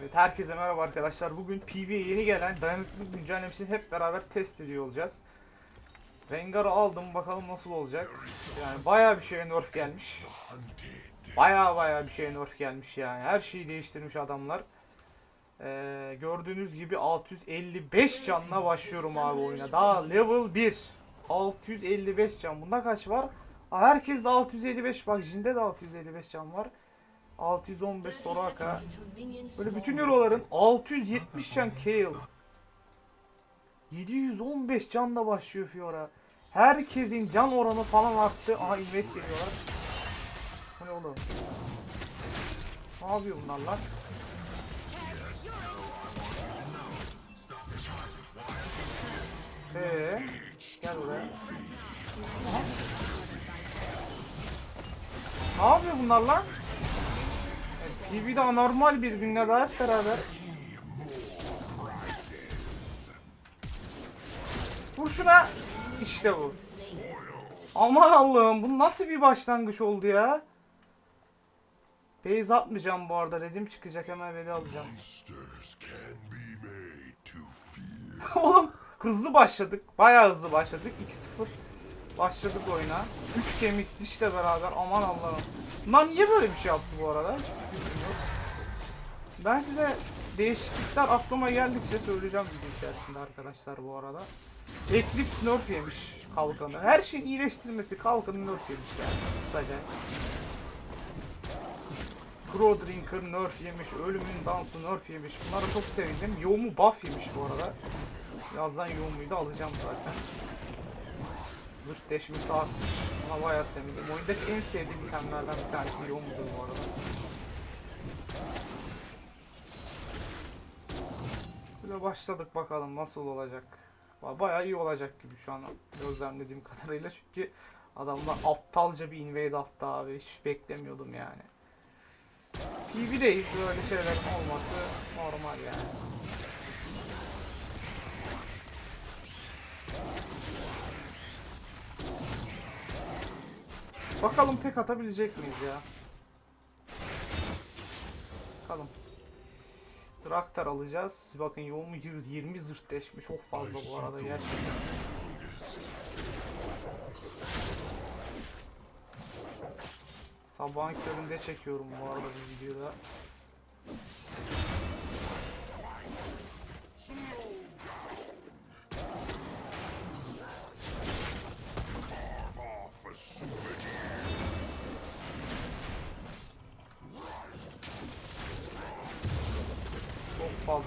Evet, herkese merhaba arkadaşlar. Bugün PvE'ye yeni gelen dayanıklılık güncellemesini hep beraber test ediyor olacağız. Rengar'ı aldım bakalım nasıl olacak. Yani bayağı bir şeye nerf gelmiş. Bayağı bayağı bir şeye nerf gelmiş yani. Her şeyi değiştirmiş adamlar. Ee, gördüğünüz gibi 655 canla başlıyorum abi oyuna. Daha level 1. 655 can. Bunda kaç var? Herkes de 655. Bak Jin'de de 655 can var. 615 Soraka. Böyle bütün euroların 670 can Kale. 715 canla başlıyor Fiora. Herkesin can oranı falan arttı. Aha invade geliyorlar. Bu ne oğlum? Ne yapıyor bunlar lan? Ee, gel buraya. Aha. Ne yapıyor bunlar lan? Evet, PvP'de anormal bir günle daha hep beraber. Vur şuna. İşte bu. Aman Allah'ım bu nasıl bir başlangıç oldu ya? Base atmayacağım bu arada. Redim çıkacak hemen veli alacağım. Oğlum hızlı başladık. Bayağı hızlı başladık. 2-0 başladık oyuna. 3 kemik dişle beraber aman Allah'ım. Lan niye böyle bir şey yaptı bu arada? Ben size değişiklikler aklıma geldikçe söyleyeceğim video içerisinde arkadaşlar bu arada. Eclipse nerf yemiş kalkanı. Her şeyin iyileştirmesi kalkanı nerf yemiş yani kısaca. Grodrinker nerf yemiş, ölümün dansı nerf yemiş. Bunlara çok sevindim. Yoğumu buff yemiş bu arada. Birazdan yoğumuyu da alacağım zaten. Zırh deşmesi artmış. Ona bayağı sevindim. Oyundaki en sevdiğim itemlerden bir tanesi yoğumudur bu arada. Böyle başladık bakalım nasıl olacak. Ba- Bayağı iyi olacak gibi şu an gözlemlediğim kadarıyla çünkü adamlar aptalca bir invade attı abi. Hiç beklemiyordum yani. PvP'deyiz böyle şeylerin olması normal yani. Bakalım tek atabilecek miyiz ya? Bakalım. Draktar alacağız. Bakın yoğun 120 zırh deşmiş. Çok fazla bu arada gerçekten. Sabahın köründe çekiyorum bu arada bu videoda.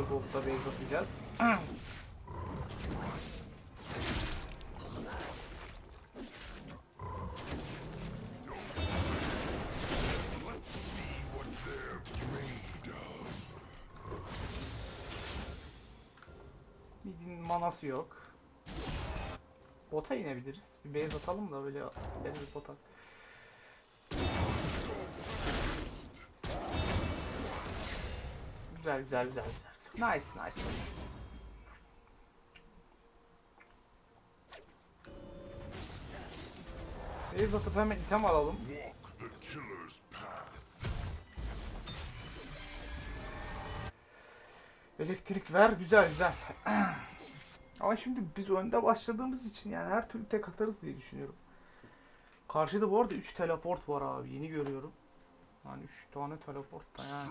Gold'da base atacağız. Mid'in manası yok. Bota inebiliriz. Bir base atalım da böyle bir bota. Güzel güzel güzel güzel. Nice nice. Base atıp hemen item alalım. Elektrik ver güzel güzel. Ama şimdi biz önde başladığımız için yani her türlü tek atarız diye düşünüyorum. Karşıda bu arada 3 teleport var abi yeni görüyorum. Yani 3 tane teleport da yani.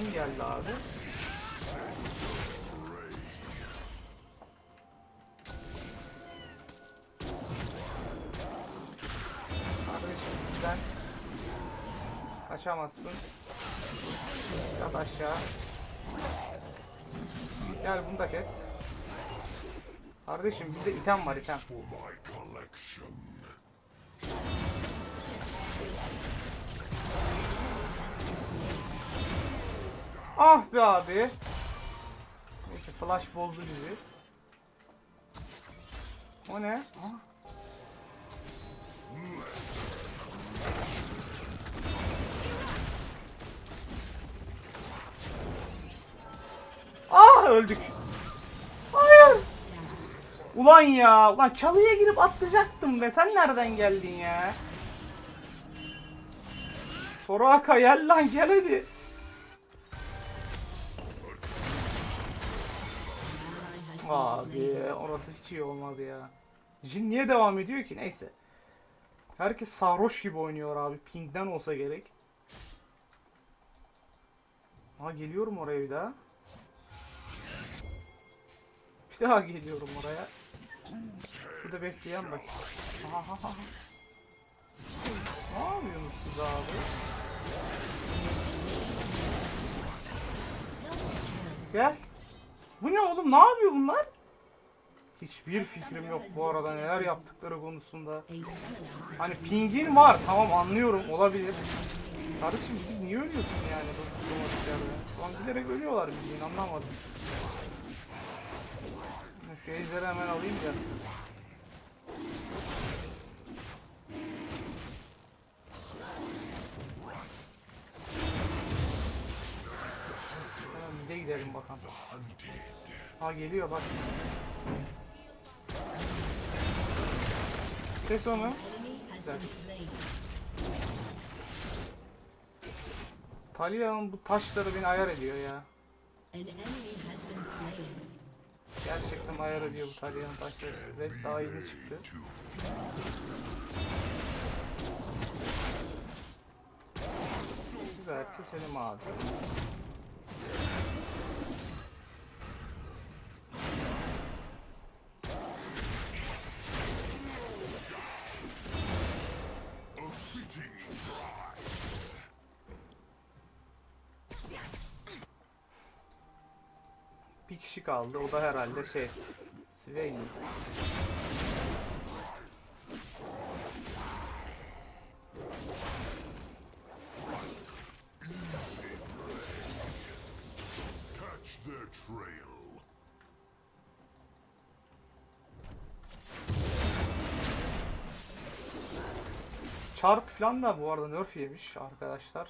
Kane geldi abi. Kardeşim sen kaçamazsın. Yat aşağı. Gel bunu da kes. Kardeşim bizde item var item. Ah be abi. Neyse flash bozdu bizi. O ne? Ah. öldük. Hayır. Ulan ya. Ulan çalıya girip atlayacaktım be. Sen nereden geldin ya? Soraka gel lan gel hadi. Abi orası hiç iyi olmadı ya. Jin niye devam ediyor ki? Neyse. Herkes sarhoş gibi oynuyor abi. Ping'den olsa gerek. Ha geliyorum oraya bir daha. Bir daha geliyorum oraya. Şurada bekleyen bak. Ne yapıyorsunuz siz abi? Gel. Bu ne oğlum? Ne yapıyor bunlar? Hiçbir fikrim yok bu arada neler yaptıkları konusunda. Hani pingin var tamam anlıyorum olabilir. Kardeşim siz niye ölüyorsun yani bu maçlarda? Şu an bilerek ölüyorlar bildiğin anlamadım. Şu ejderi hemen alayım da. Gidelim bakalım. Ha geliyor bak. Kes onu. Güzel. Talya'nın bu taşları beni ayar ediyor ya. Gerçekten ayar ediyor bu Talya'nın taşları. Red daha yeni çıktı. Güzel keselim abi. Kişi kaldı. O da herhalde şey. Swain. Çarp falan da bu arada nerf yemiş arkadaşlar.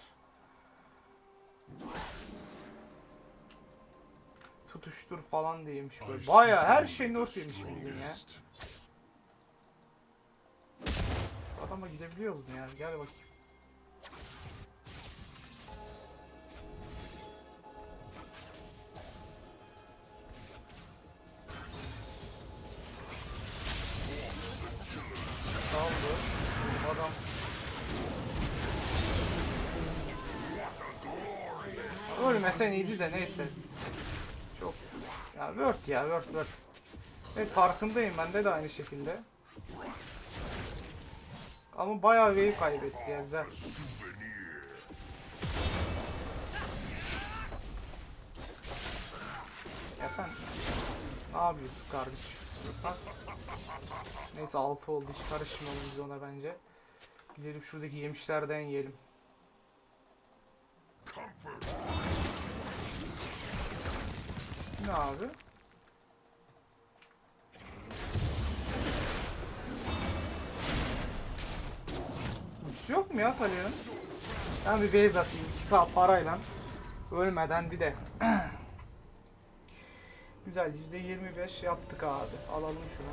Tutuştur falan diyemiş böyle. Baya her şey nerf yemiş bugün ya. Adama gidebiliyor musun yani? Gel bakayım. Kaldı. Adam Ölmesen iyiydi de neyse. Word ya Word Word. Evet farkındayım bende de aynı şekilde. Ama bayağı wave kaybetti ya güzel. Ya sen ne yapıyorsun kardeşim? Neyse 6 oldu hiç karışmayalım biz ona bence. Gidelim şuradaki yemişlerden yiyelim. Ne abi? Yok mu ya Talya'nın? Ben bir base atayım 2k parayla. Ölmeden bir de. Güzel %25 yaptık abi. Alalım şunu.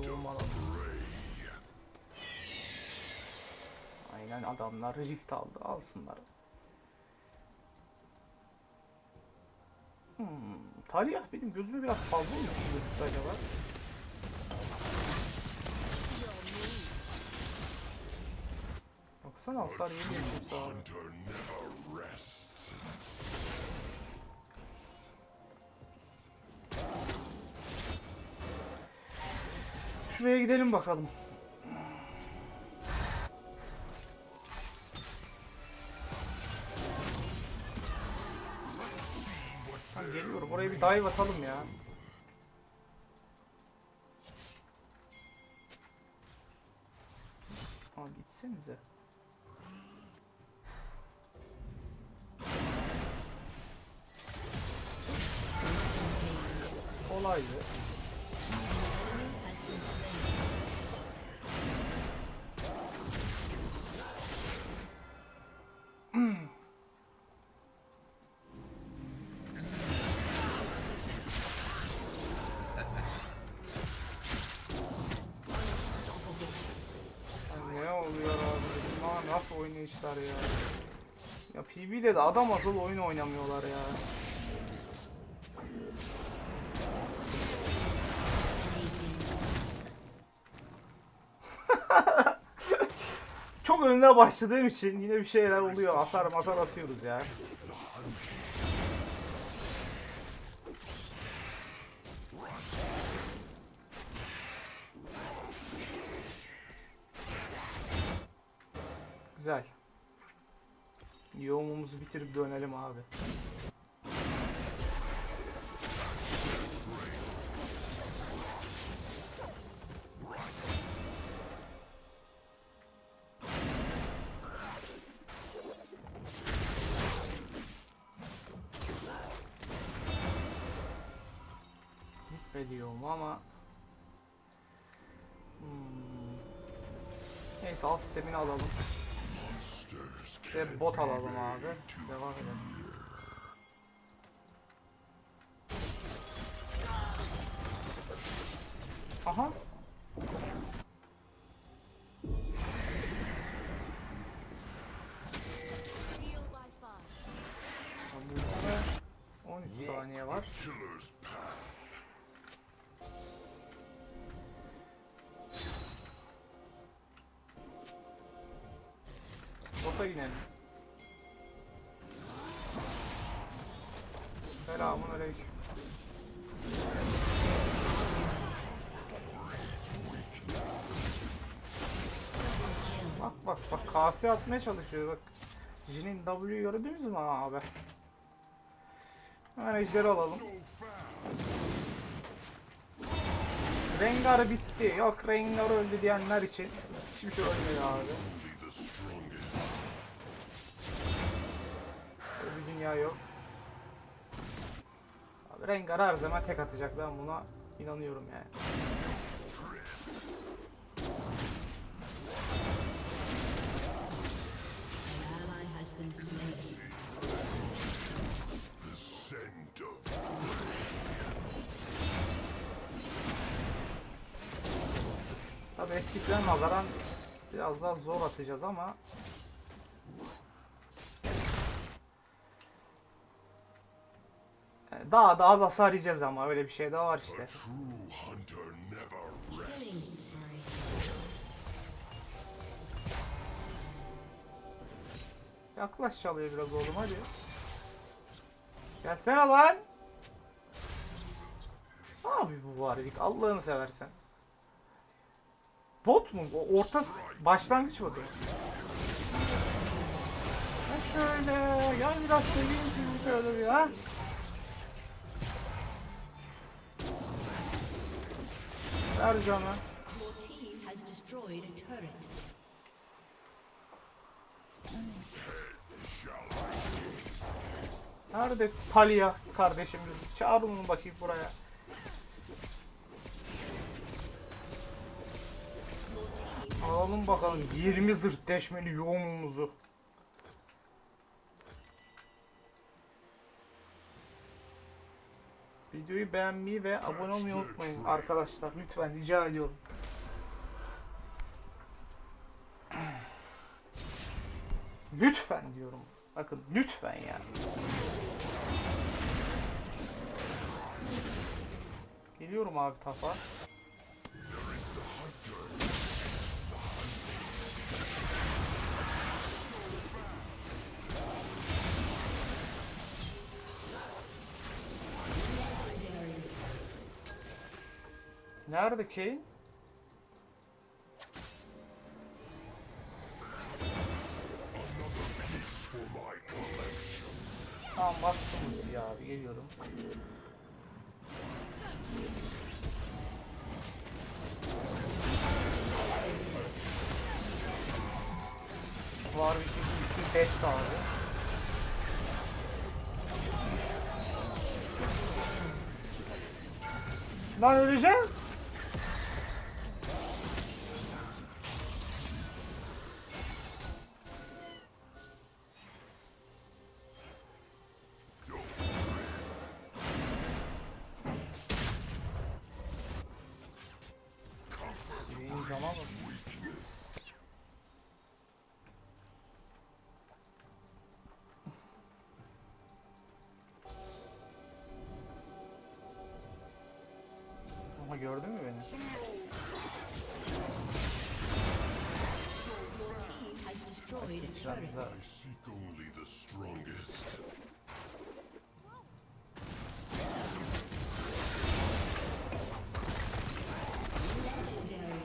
Of alalım. Aynen adamlar rift aldı. Alsınlar. Hmm. Talyah benim gözüme biraz fazla mı gözüktü acaba? Baksana hasar abi. Never rests. Şuraya gidelim bakalım. Ha, geliyorum. Oraya bir dive atalım ya. Ha gitsenize. kolaydı. ne oluyor abi? Bunlar nasıl oynayışlar ya? Ya PB'de de adam akıllı oyun oynamıyorlar ya. Çok önüne başladığım için yine bir şeyler oluyor. Hasar masar atıyoruz ya. Güzel. Yoğumumuzu bitirip dönelim abi. Gitme ama hmm. Neyse alt sistemini alalım. Ve bot alalım abi. Devam edelim. Bota inelim. Selamun aleyküm. Bak bak bak kase atmaya çalışıyor bak. Jin'in W gördünüz mü abi? Hemen ejderi alalım. Rengar bitti. Yok Rengar öldü diyenler için hiçbir şey ölmüyor abi. Dünya yok. Abi Rengar her zaman tek atacak ben buna inanıyorum yani. Tabi eskisine nazaran biraz daha zor atacağız ama Yani daha da az hasar yiyeceğiz ama öyle bir şey de var işte. Yaklaş çalıyor biraz oğlum hadi. Gelsene lan. Abi bu varilik Allah'ını seversen. Bot mu? O orta başlangıç mı? Ha şöyle gel biraz seveyim sizi şöyle bir ha. Ver canı. Your team has destroyed a turret. Nerede Talia kardeşimiz? Çağır onu bakayım buraya. Alalım bakalım 20 zırh deşmeli yoğunluğumuzu. Videoyu beğenmeyi ve abone olmayı unutmayın arkadaşlar. Lütfen rica ediyorum. Lütfen diyorum. Bakın lütfen ya. Geliyorum abi tafa. Nerede Kane? Tamam bastım ya abi geliyorum. Var bir bir test abi. Lan öleceğim. Legendary.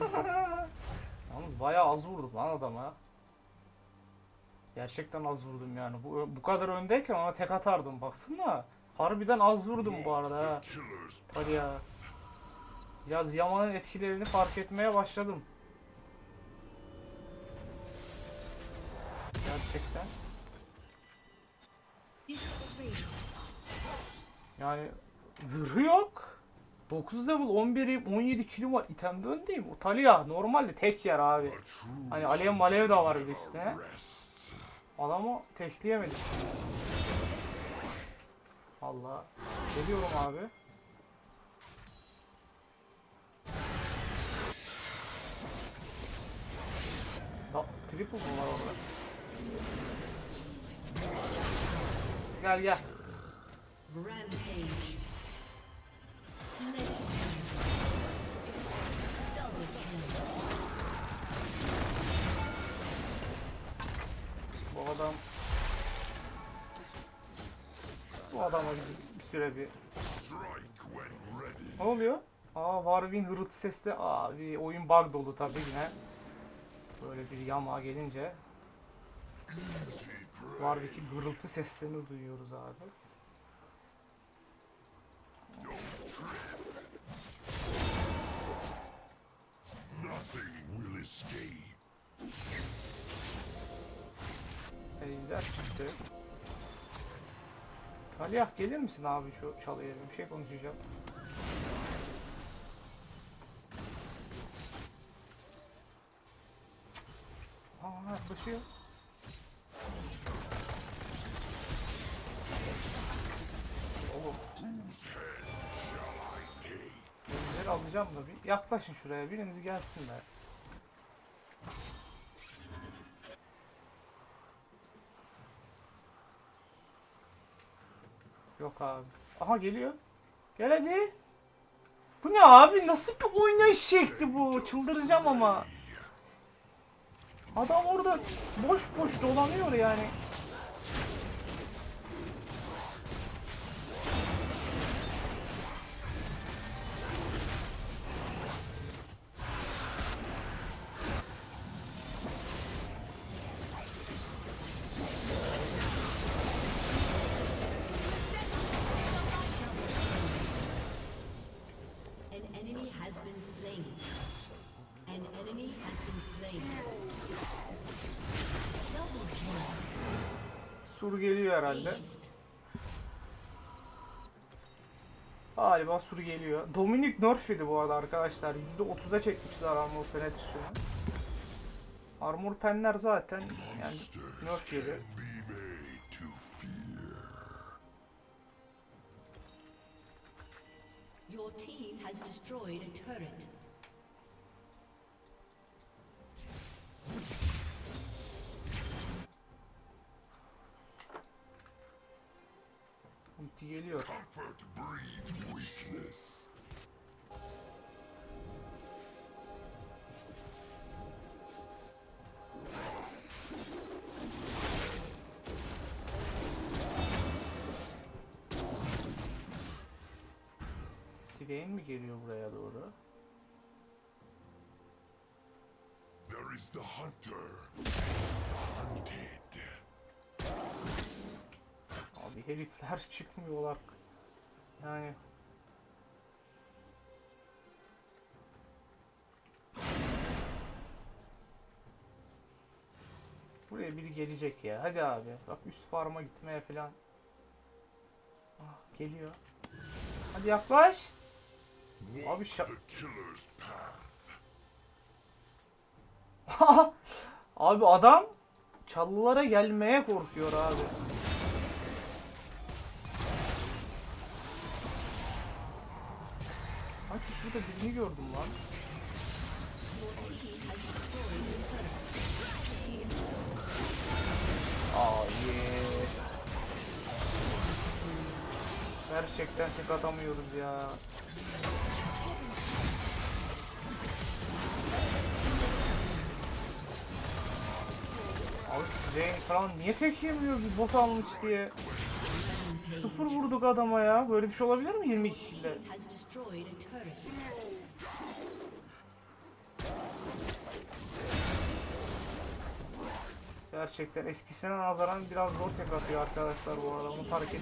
Yalnız bayağı az vurdum lan adama. Gerçekten az vurdum yani. Bu, bu kadar öndeyken ona tek atardım baksana. Harbiden az vurdum bu arada ha. Hadi ya. Biraz Yaman'ın etkilerini fark etmeye başladım. Gerçekten. Yani zırhı yok. 9 level 11'im 17 kilo var. İtemde öndeyim. O Talia normalde tek yer abi. Hani alev malev de var bir üstüne. Adamı tekleyemedik. Allah. Geliyorum abi. Triple mı var orada? Gel gel. Bu adam... Bu adama bir, süre bir... Ne oluyor? Aa Warwin hırıltı sesli. Aa bir oyun bug dolu tabii yine. Böyle bir yamağa gelince Warwick'in hırıltı seslerini duyuyoruz abi. Ejder çıktı. Taliyah gelir misin abi şu çalıya bir şey konuşacağım. Take? Ejder'i alacağım da bir yaklaşın şuraya biriniz gelsinler. Yok abi. Aha geliyor. Gel hadi. Bu ne abi? Nasıl bir oynayış şekli bu? Çıldıracağım ama. Adam orada boş boş dolanıyor yani. Herhalde. Galiba sur geliyor. Dominic Nerf'ydi bu arada arkadaşlar. %30'a çekmişler armor penetration'ı. Armor penler zaten yani nerf. Your team has destroyed a turret. Ulti geliyor. Swain mi geliyor buraya doğru? Herifler çıkmıyorlar. Yani Buraya biri gelecek ya. Hadi abi. Bak üst farma gitmeye falan. Ah, geliyor. Hadi yaklaş. Abi şa- abi adam çalılara gelmeye korkuyor abi. şurada birini gördüm lan. Oh. Gerçekten tek atamıyoruz ya. Abi Sven falan niye tek yemiyor bir bot almış diye. Sıfır vurduk adama ya. Böyle bir şey olabilir mi 22 kille? Gerçekten eskisine nazaran biraz zor tek atıyor arkadaşlar bu arada. Bunu fark ettim.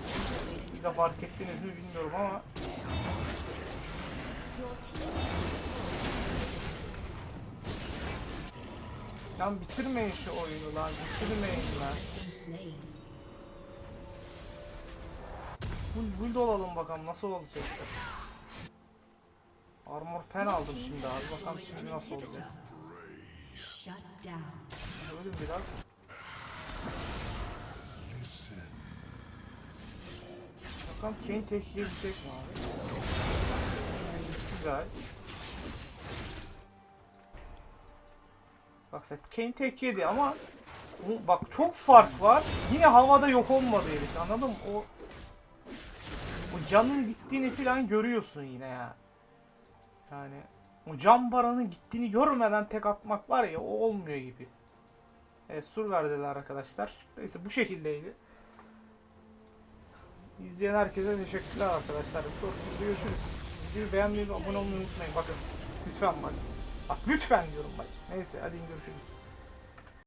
Siz de fark ettiniz mi bilmiyorum ama Lan bitirmeyin şu oyunu lan. Bitirmeyin lan. Full build olalım bakalım nasıl olacak. Armor pen aldım şimdi abi. Bakalım şimdi nasıl olacak. Öldüm biraz. Bakalım Kane tek yiyebilecek mi abi? Güzel. Bak sen Kane tek yedi ama bak çok fark var. Yine havada yok olmadı herif anladın mı? O canın gittiğini falan görüyorsun yine ya. Yani o can baranın gittiğini görmeden tek atmak var ya o olmuyor gibi. Evet sur verdiler arkadaşlar. Neyse bu şekildeydi. İzleyen herkese teşekkürler arkadaşlar. Sonrasında görüşürüz. Videoyu beğenmeyi ve abone olmayı unutmayın. Bakın lütfen bak. Bak lütfen diyorum bak. Neyse hadi görüşürüz.